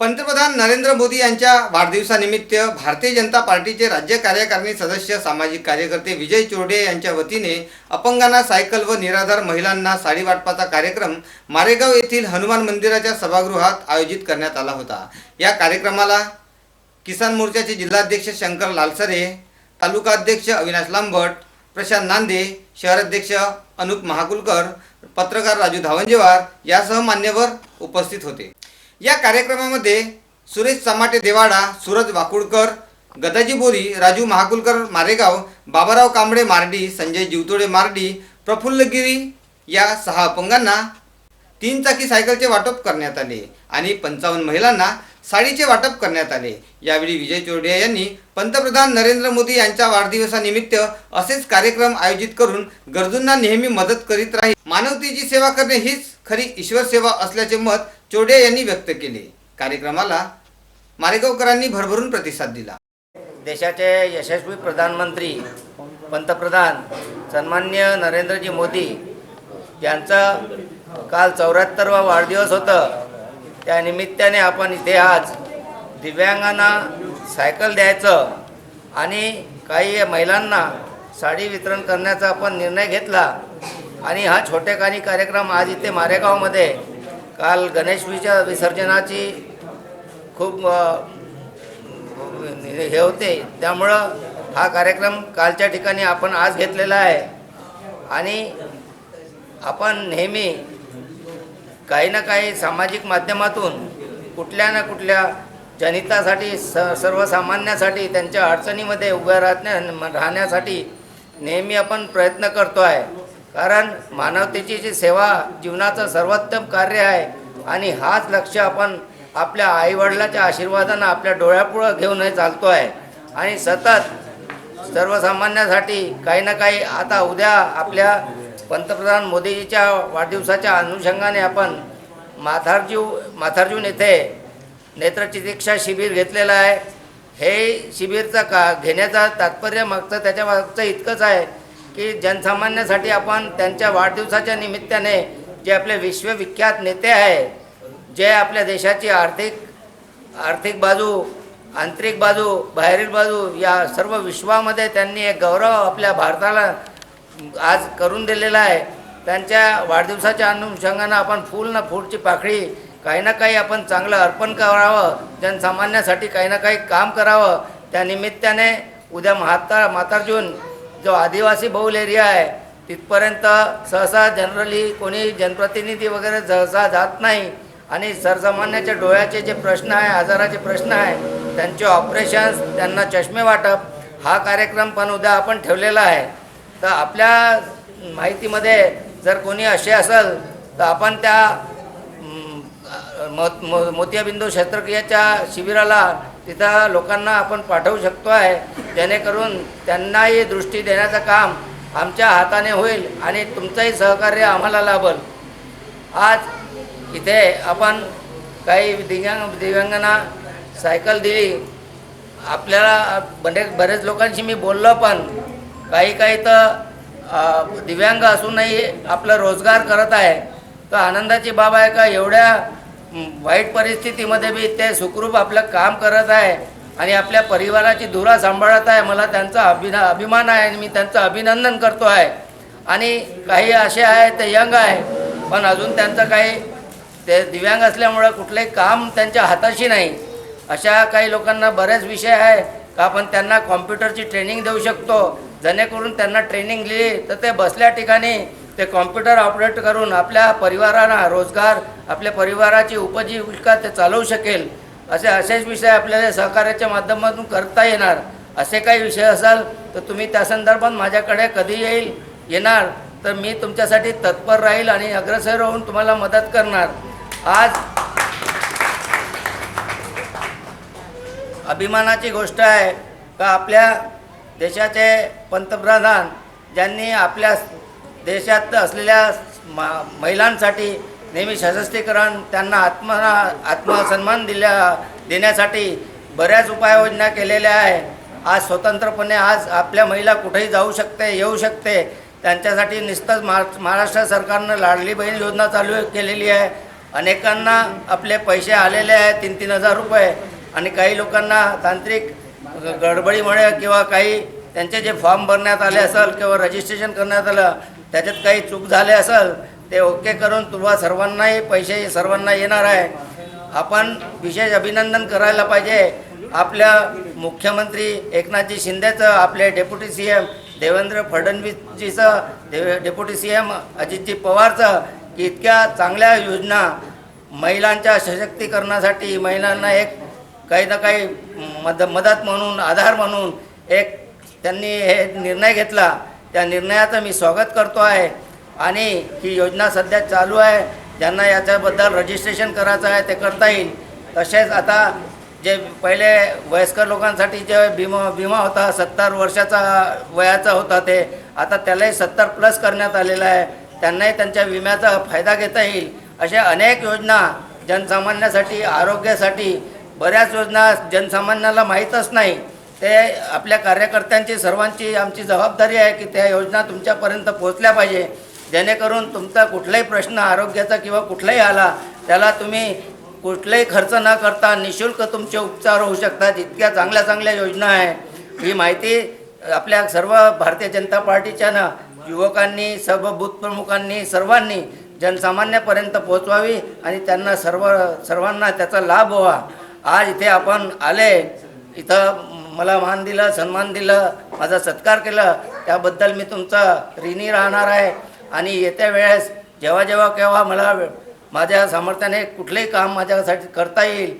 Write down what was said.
पंतप्रधान नरेंद्र मोदी यांच्या वाढदिवसानिमित्त भारतीय जनता पार्टीचे राज्य कार्यकारिणी सदस्य सामाजिक कार्यकर्ते विजय चोरडे यांच्या वतीने अपंगांना सायकल व निराधार महिलांना साडी वाटपाचा कार्यक्रम मारेगाव येथील हनुमान मंदिराच्या सभागृहात आयोजित करण्यात आला होता. या कार्यक्रमाला किसान मोर्चाचे जिल्हाध्यक्ष शंकर लालसरे तालुका अध्यक्ष अविनाश लांबट प्रशांत नांदे शहराध्यक्ष अनुप महाकुलकर पत्रकार राजू धावंजेवार यासह मान्यवर उपस्थित होते. या कार्यक्रमामध्ये सुरेश चमाटे देवाडा सूरज वाकुडकर गदाजी बोरी राजू महाकुलकर मारेगाव बाबाराव कांबळे मार्डी संजय जिवतोडे मार्डी प्रफुल्लगिरी या सहा अपंगांना तीन चाकी सायकलचे वाटप करण्यात आले आणि पंचावन्न महिलांना साडीचे वाटप करण्यात आले. यावेळी विजय चोरडिया यांनी पंतप्रधान नरेंद्र मोदी यांच्या वाढदिवसानिमित्त असेच कार्यक्रम आयोजित करून गरजूंना नेहमी मदत करीत राहील. मानवतेची सेवा करणे हीच खरी ईश्वर सेवा असल्याचे मत चोडे यांनी व्यक्त केले. कार्यक्रमाला मारेगावकरांनी भरभरून प्रतिसाद दिला. देशाचे यशस्वी प्रधानमंत्री पंतप्रधान सन्मान्य नरेंद्रजी मोदी यांचं काल चौऱ्याहत्तरवा वाढदिवस होतं. त्या निमित्ताने आपण इथे आज दिव्यांगांना सायकल द्यायचं आणि काही महिलांना साडी वितरण करण्याचा आपण निर्णय घेतला. आणि हा छोटेखानी कार्यक्रम आज इथे मारेगावमध्ये काल गणेश विसर्जनाची खूप हे होते. त्यामुळं हा कार्यक्रम कालच्या ठिकाणी आपण आज घेतलेला आहे. आणि आपण नेहमी काही ना काही सामाजिक माध्यमातून कुठल्या ना कुठल्या जनितासाठी स सर्वसामान्यासाठी त्यांच्या अडचणीमध्ये उभ्या राहण्या राहण्यासाठी नेहमी आपण प्रयत्न करतो आहे कारण मानवतेची जी सेवा जीवनाचं सर्वोत्तम कार्य आहे आणि हाच लक्ष आपण आपल्या आईवडिलाच्या आशीर्वादानं आपल्या डोळ्यापुढं घेऊनही चालतो आहे आणि सतत सर्वसामान्यासाठी काही ना काही आता उद्या आपल्या पंतप्रधान मोदीजीच्या वाढदिवसाच्या अनुषंगाने आपण माथारजीव माथारजून येथे नेत्रचिकित्सा शिबिर घेतलेलं आहे. हे शिबिरचं का घेण्याचा तात्पर्य मागचं त्याच्या मागचं इतकंच आहे. की जनसामान्यासाठी आपण त्यांच्या वाढदिवसाच्या निमित्ताने जे आपले विश्वविख्यात नेते आहे जे आपल्या देशाची आर्थिक आर्थिक बाजू आंतरिक बाजू बाहेरील बाजू या सर्व विश्वामध्ये त्यांनी एक गौरव आपल्या भारताला आज करून दिलेला आहे. त्यांच्या वाढदिवसाच्या अनुषंगानं आपण फूल ना फूलची पाखळी काही ना काही आपण चांगलं अर्पण करावं जनसामान्यासाठी काही ना काही काम करावं. त्या निमित्ताने उद्या म्हातार मातार्जून जो आदिवासी बहुल एरिया आहे तिथपर्यंत सहसा जनरली कोणी जनप्रतिनिधी वगैरे सहसा जात नाही. आणि सर्वसामान्याच्या डोळ्याचे जे प्रश्न आहे आजाराचे प्रश्न आहे त्यांचे ऑपरेशन्स त्यांना चष्मे वाटप हा कार्यक्रम पण उद्या आपण ठेवलेला आहे. तर आपल्या माहितीमध्ये जर कोणी असे असेल तर आपण त्या म, मोतियाबिंदू शस्त्रक्रियेच्या शिबिराला तिथं लोकांना आपण पाठवू शकतो आहे जेणेकरून त्यांनाही दृष्टी देण्याचं काम आमच्या हाताने होईल आणि तुमचंही सहकार्य आम्हाला लाभल. आज इथे आपण काही दिव्यांग दिव्यांगांना सायकल दिली. आपल्याला बरेच बरेच लोकांशी मी बोललो पण काही काही तर दिव्यांग असूनही आपलं रोजगार करत आहे. तर आनंदाची बाब आहे का? एवढ्या वाईट परिस्थितीमध्ये बी ते सुखरूप आपलं काम करत आहे आणि आपल्या परिवाराची धुरा सांभाळत आहे. मला त्यांचा अभिना अभिमान आहे आणि मी त्यांचं अभिनंदन करतो आहे. आणि काही असे आहे ते यंग आहे पण अजून त्यांचं काही ते दिव्यांग असल्यामुळं कुठलंही काम त्यांच्या हाताशी नाही. अशा काही लोकांना बरेच विषय आहे का आपण त्यांना कॉम्प्युटरची ट्रेनिंग देऊ शकतो. जेणेकरून त्यांना ट्रेनिंग दिली तर ते बसल्या ठिकाणी ते कॉम्प्युटर ऑपरेट करून आपल्या परिवारांना रोजगार आपल्या परिवाराची उपजीविका ते चालवू शकेल असे असेच विषय आपल्याला सहकार्याच्या माध्यमातून करता येणार. असे काही विषय असाल तर तुम्ही त्या संदर्भात माझ्याकडे कधी येईल येणार. तर मी तुमच्यासाठी तत्पर राहील आणि अग्रसर होऊन तुम्हाला मदत करणार. आज अभिमानाची गोष्ट आहे का आपल्या देशाचे पंतप्रधान ज्यांनी आपल्या देशात असलेल्या मा महिलांसाठी नेहमी सशस्त्रीकरण त्यांना आत्म आत्मसन्मान दिल्या देण्यासाठी बऱ्याच उपाययोजना केलेल्या आहे. आज स्वतंत्रपणे आज आपल्या महिला कुठेही जाऊ शकते येऊ शकते. त्यांच्यासाठी नुसतंच महाराष्ट्र सरकारनं लाडली बहीण योजना चालू केलेली आहे. अनेकांना आपले पैसे आलेले आहेत तीन तीन हजार रुपये. आणि काही लोकांना तांत्रिक गडबडीमुळे किंवा काही त्यांचे जे फॉर्म भरण्यात आले असेल किंवा रजिस्ट्रेशन करण्यात आलं त्याच्यात काही चूक झाले असेल ते ओके करून तुम्हा सर्वांनाही पैसे सर्वांना येणार आहे. आपण विशेष अभिनंदन करायला पाहिजे. आपल्या मुख्यमंत्री एकनाथजी शिंदेचं आपले डेप्युटी सी एम देवेंद्र फडणवीसजीचं दे डेप्युटी सी एम अजितजी पवारचं की इतक्या चांगल्या योजना महिलांच्या सशक्तीकरणासाठी महिलांना एक काही ना काही मद मदत म्हणून आधार म्हणून एक त्यांनी हे निर्णय घेतला. त्या निर्णयाचं मी स्वागत करतो आहे. आणि ही योजना सध्या चालू आहे. ज्यांना याच्याबद्दल रजिस्ट्रेशन करायचं आहे ते करता येईल. तसेच आता जे पहिले वयस्कर लोकांसाठी जे विमा विमा होता सत्तर वर्षाचा वयाचा होता ते आता त्यालाही सत्तर प्लस करण्यात आलेलं आहे. त्यांनाही त्यांच्या विम्याचा फायदा घेता येईल. अशा अनेक योजना जनसामान्यासाठी आरोग्यासाठी बऱ्याच योजना जनसामान्याला माहीतच नाही. ते आपल्या कार्यकर्त्यांची सर्वांची आमची जबाबदारी आहे की त्या योजना तुमच्यापर्यंत पोहोचल्या पाहिजे. जेणेकरून तुमचा कुठलाही प्रश्न आरोग्याचा किंवा कुठलाही आला त्याला तुम्ही कुठलाही खर्च न करता निशुल्क तुमचे उपचार होऊ शकतात. इतक्या चांगल्या चांगल्या योजना आहे ही माहिती आपल्या सर्व भारतीय जनता पार्टीच्या ना युवकांनी सर्व बूथ प्रमुखांनी सर्वांनी जनसामान्यापर्यंत पोहोचवावी आणि त्यांना सर्व सर्वांना त्याचा लाभ व्हावा. आज इथे आपण आले. इथं मला मान दिलं सन्मान दिलं माझा सत्कार केला. त्याबद्दल मी तुमचा ऋणी राहणार आहे. आणि येत्या वेळेस जेव्हा जेव्हा केव्हा मला माझ्या सामर्थ्याने कुठलेही काम माझ्यासाठी करता येईल